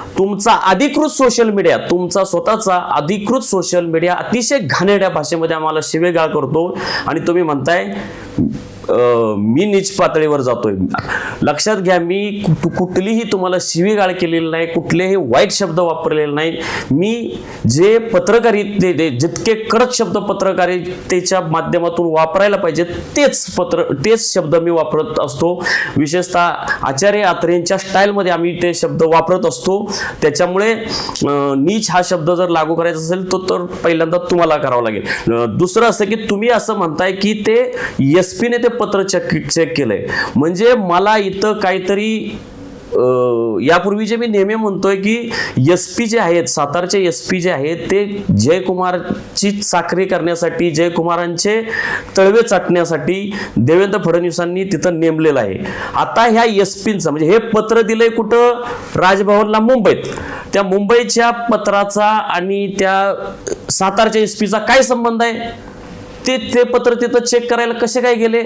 तुमचा अधिकृत social media तुमचा स्वतःचा अधिकृत सोशल मीडिया अतिशय घाणेड्या भाषेमध्ये आम्हाला शिवेगाळ करतो. आणि तुम्ही म्हणताय मी नीच पातळीवर जातोय. लक्षात घ्या मी कुठलीही तुम्हाला शिवीगाळ केलेली नाही कुठलेही वाईट शब्द वापरलेले नाही. मी जे पत्रकारिते ते- जितके कडक शब्द पत्रकारितेच्या माध्यमातून वापरायला पाहिजे तेच पत्र तेच शब्द मी वापरत असतो. विशेषतः आचार्य अत्रेंच्या स्टाईलमध्ये आम्ही ते शब्द वापरत असतो. त्याच्यामुळे नीच हा शब्द जर लागू करायचा असेल तो तर पहिल्यांदा तुम्हाला करावा लागेल. दुसरं असं की तुम्ही असं म्हणताय की ते एस पीने ते पत्र चेक चेक केलंय. म्हणजे मला इथं काहीतरी अं, यापूर्वी जे मी नेहमी म्हणतोय की एस पी जे आहेत सातारचे एस पी जे आहेत ते जयकुमारची चाकरी करण्यासाठी जयकुमारांचे तळवे चाटण्यासाठी देवेंद्र फडणवीसांनी तिथं नेमलेलं आहे. आता ह्या एस पींचं म्हणजे हे पत्र दिलंय कुठं? राजभवनला मुंबईत. त्या मुंबईच्या पत्राचा आणि त्या सातारच्या एस पीचा काय संबंध आहे? ते ते पत्र तिथं चेक करायला कसे काय गेले?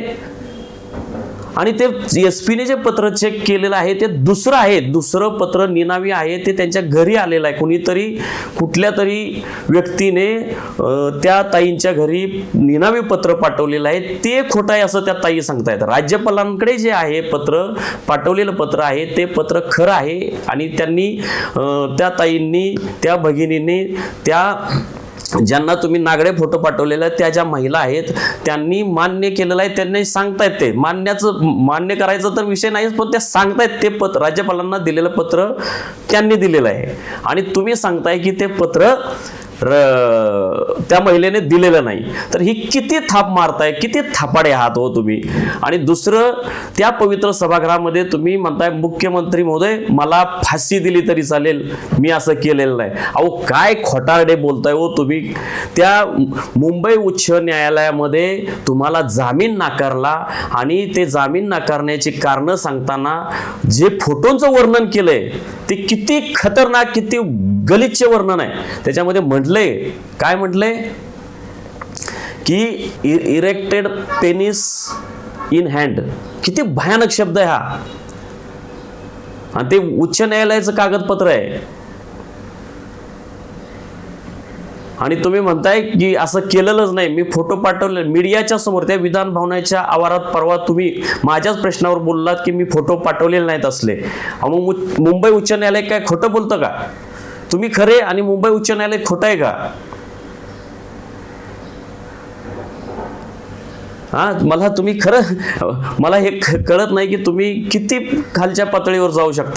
आणि ते एस पीने जे पत्र चेक केलेलं आहे ते दुसरं आहे. दुसरं पत्र निनावी आहे ते त्यांच्या घरी आलेलं आहे. कुणीतरी कुठल्या तरी व्यक्तीने त्या ताईंच्या घरी निनावी पत्र पाठवलेलं आहे. ते खोटं आहे असं त्या ताई सांगतायत. राज्यपालांकडे जे आहे पत्र पाठवलेलं पत्र आहे ते पत्र खरं आहे. आणि त्यांनी त्या ताईंनी त्या भगिनीने त्या ज्यांना तुम्ही नागडे फोटो पाठवलेले आहेत त्या ज्या महिला आहेत त्यांनी मान्य केलेलं आहे त्यांनी सांगतायत ते. मान्याचं मान्य करायचं तर विषय नाहीच पण ते सांगतायत ते पत्र. राज्यपालांना दिलेलं पत्र त्यांनी दिलेलं आहे. आणि तुम्ही सांगताय की ते पत्र र त्या महिलेने दिलेलं नाही. तर ही किती थाप मारताय किती थापाडे आहात हो तुम्ही? आणि दुसरं त्या पवित्र सभागृहामध्ये तुम्ही म्हणताय मुख्यमंत्री महोदय मला फाशी दिली तरी चालेल मी असं केलेलं नाही. अहो काय खोटारडे बोलताय हो तुम्ही. त्या मुंबई उच्च न्यायालयामध्ये तुम्हाला जामीन नाकारला आणि ते जामीन नाकारण्याची कारणं सांगताना जे फोटोंचं वर्णन केलंय ते किती खतरनाक किती गलिच्छ वर्णन आहे. त्याच्यामध्ये म्हटले काय म्हटले? की इरेक्टेड पेनिस इन हँड किती भयानक शब्द आहे हा. आणि ते उच्च न्यायालयाचं कागदपत्र आहे. आणि तुम्ही म्हणताय की असं केलेलंच नाही. मी फोटो पाठवले. मीडियाच्या समोर त्या विधान भवनाच्या आवारात परवा तुम्ही माझ्याच प्रश्नावर बोललात की मी फोटो पाठवलेले नाहीत असले. मग मुंबई उच्च न्यायालय काय खोटं बोलतं का? तुम्ही खरे आणि मुंबई उच्च न्यायालय खोटं आहे का? हा मला तुम्ही खरं मला हे कळत नाही की तुम्ही किती खालच्या पातळीवर जाऊ शकता.